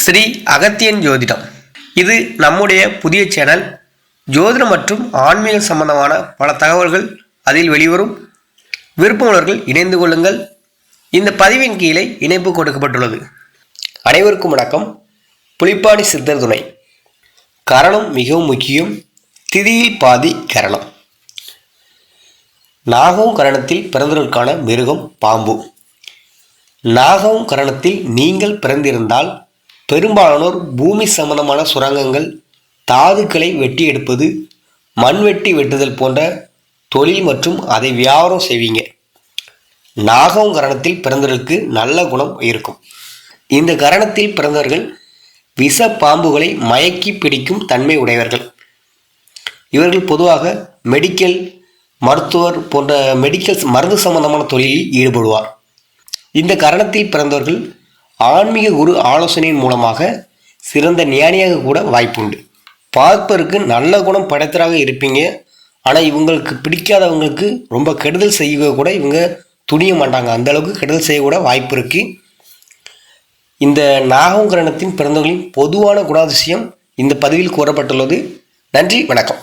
ஸ்ரீ அகத்தியன் ஜோதிடம். இது நம்முடைய புதிய சேனல் ஜோதிடம் மற்றும் ஆன்மீக சம்பந்தமான பல தகவல்கள் அதில் வெளிவரும். விருப்பமுள்ளவர்கள் இணைந்து கொள்ளுங்கள். இந்த பதிவின் கீழே இணைப்பு கொடுக்கப்பட்டுள்ளது. அனைவருக்கும் வணக்கம். புலிப்பாடி சித்தர் துணை. கரணம் மிகவும் முக்கியம். திதியில் பாதி கரணம். நாகவும் கரணத்தில் பிறந்ததற்கான மிருகம் பாம்பு. நாகவும் கரணத்தில் நீங்கள் பிறந்திருந்தால் பெரும்பாலானோர் பூமி சம்பந்தமான சுரங்கங்கள் தாதுக்களை வெட்டி எடுப்பது மண்வெட்டி வெட்டுதல் போன்ற தொழில் மற்றும் அதை வியாபாரம் செய்வீங்க. நாகம் கரணத்தில் பிறந்தவர்களுக்கு நல்ல குணம் இருக்கும். இந்த கரணத்தில் பிறந்தவர்கள் விஷ பாம்புகளை மயக்கி பிடிக்கும் தன்மை உடையவர்கள். இவர்கள் பொதுவாக மெடிக்கல் மருத்துவர் போன்ற மெடிக்கல் மருந்து சம்பந்தமான தொழிலில் ஈடுபடுவார். இந்த கரணத்தில் பிறந்தவர்கள் ஆன்மீக குரு ஆலோசனையின் மூலமாக சிறந்த ஞானியாக கூட வாய்ப்புண்டு. பார்ப்பதற்கு நல்ல குணம் படைத்தராக இருப்பீங்க. ஆனால் இவங்களுக்கு பிடிக்காதவங்களுக்கு ரொம்ப கெடுதல் செய்ய கூட இவங்க துணிய மாட்டாங்க. அந்த அளவுக்கு கெடுதல் செய்யக்கூட வாய்ப்பு இருக்குது இந்த நாகம் கிரணத்தின் பிறந்தவர்களின் பொதுவான குணாதிசயம் இந்த பதிவில் கூறப்பட்டுள்ளது. நன்றி வணக்கம்.